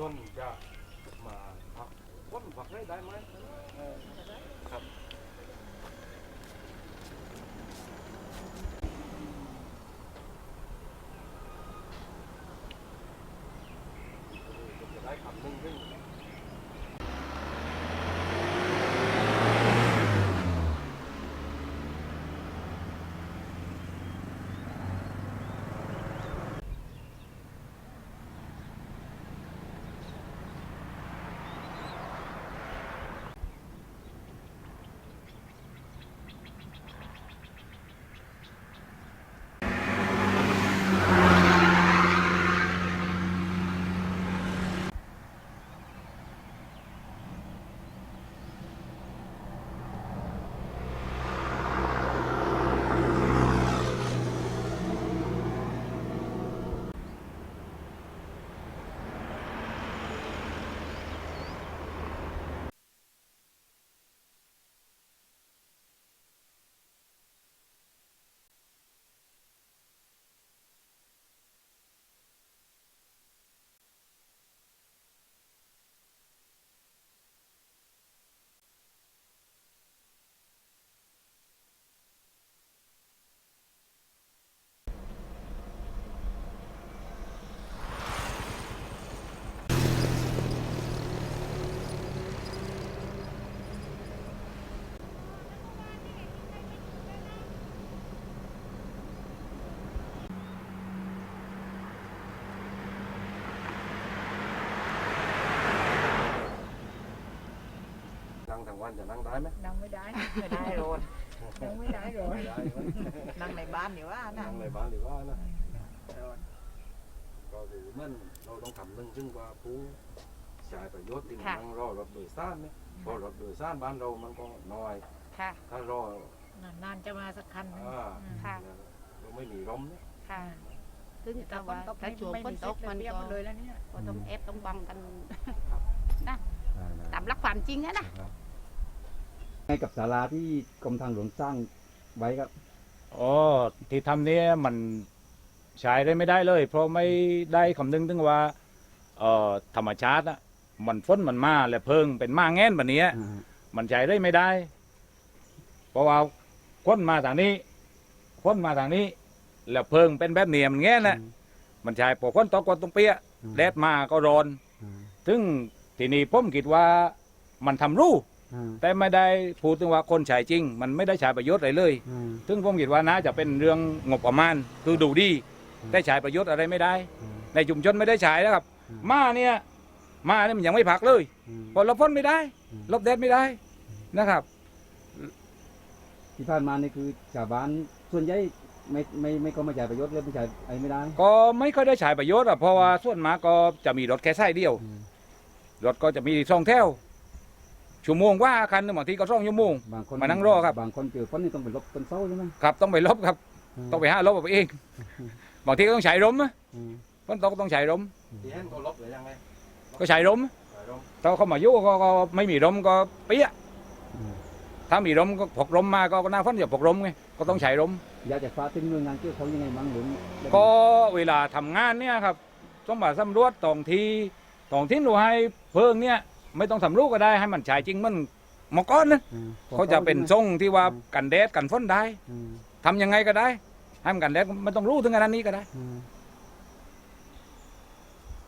จนจะมาพักพ้นพักได้ได้ไหมครับจะได้คำหนึ่งซึ่ง ทั้งวันจะนั่งได้ไหมนั่งไม่ได้ไม่ได้โรนนั่งไม่ได้เลยไม่ได้ไหมนั่งในบ้านอยู่ว่านะนั่งในบ้านหรือว่านะโรนก็คือมันเราต้องทำหนึ่งซึ่งว่าผู้ใช้ประโยชน์ที่มันค่ะนั่งรอรถโดยสารเนี่ยเพราะรถโดยสารบ้านเรามันก็น้อยค่ะถ้ารอนานๆจะมาสักคันหนึ่งอ่าค่ะเราไม่มีลมเนี่ยค่ะซึ่งถ้าถ้าฝว่านตกถ้าช่วงไม่ฝนมีตกมันเรียบก็เลยแล้วเนี่ยก็ต้องเอฟต้องบังกันได้ตามหลักความจริงอะนะ ให้กับศาลาที่กรมทางหลวงสร้างไว้ครับ อ๋อที่ทำเนี้ยมันใช้ได้ไม่ได้เลย เพราะไม่ได้คำนึงถึงว่าเอ่อธรรมชาติอะมันฝนมันมาและเพิงเป็นมาแง่นแบบนี้ย มันใช้ได้ไม่ได้ เพราะว่าค้นมาทางนี้ค้นมาทางนี้ แล้วเพิงเป็นแบบเนียมันแง่นแหละมันใช้พอค้นตกก็ต้องเปี้ยแดดมาก็ร้อน ถึงทีนี้ผมคิดว่ามันทำรู แต่ไม่ได้พูดถึงว่าคนใช้จริง มันไม่ได้ใช้ประโยชน์อะไรเลย ซึ่งผมคิดว่าน่าจะเป็นเรื่องงบประมาณคือดูดีอืมได้ใช้ประโยชน์อะไรไม่ได้ ในชุมชนไม่ได้ใช้นะครับมาเนี่ยมาเนี่ยมันยังไม่พักเลยเพอลบฝนไม่ได้อืมลบแดดไม่ได้นะครับที่ผ่านมานี่คือชาวบ้านส่วนใหญ่ไม่ไม่ไม่ก็มาจ่ายประโยชน์เลยไม่จ่ายอะไรไม่ได้ ก็ไม่ค่อยได้ใช้ประโยชน์อะเพราะว่าส่วนมากก็จะมีรถแค่ไส้เดียวรถก็จะมีสองแถว ชั่วโมงว่าคันหนึ่งบางทีก็สองชั่วโมง บางคนมานั่งรอครับ บางคนเจอฝนนี่ต้องไปลบต้นเสาใช่ไหมครับต้องไปลบครับ ต้องไปหาลบเอาเองบางทีก็ต้องใช้ลมนะฝนตกก็ต้องใช้ลมที่เห็นก็ลบหรือยังไงก็ใช้ลมใช้ลมถ้าเขามายุ่ก็ก็ไม่มีลมก็เปี้ยถ้ามีลมก็พกลมมาก็ก็หน้าฝนอย่าพกลมไงก็ต้องใช้ลมอยากจะฝากถึงหน่วยงานเกี่ยวข้องยังไงบ้างหรือก็เวลาทำงานเนี่ยครับต้องมาสำรวจตองทีตองที่หนูให้เพิ่งเนี่ย ไม่ต้องสำรวจก็ได้ให้มันใช้จริงมันหมอก้อนนะเขาจะเป็นทรงที่ว่ากันแดดกันฝนได้ทำยังไงก็ได้ให้มันกันแดดไม่ต้องรู้ถึงขนาดนี้ก็ได้อ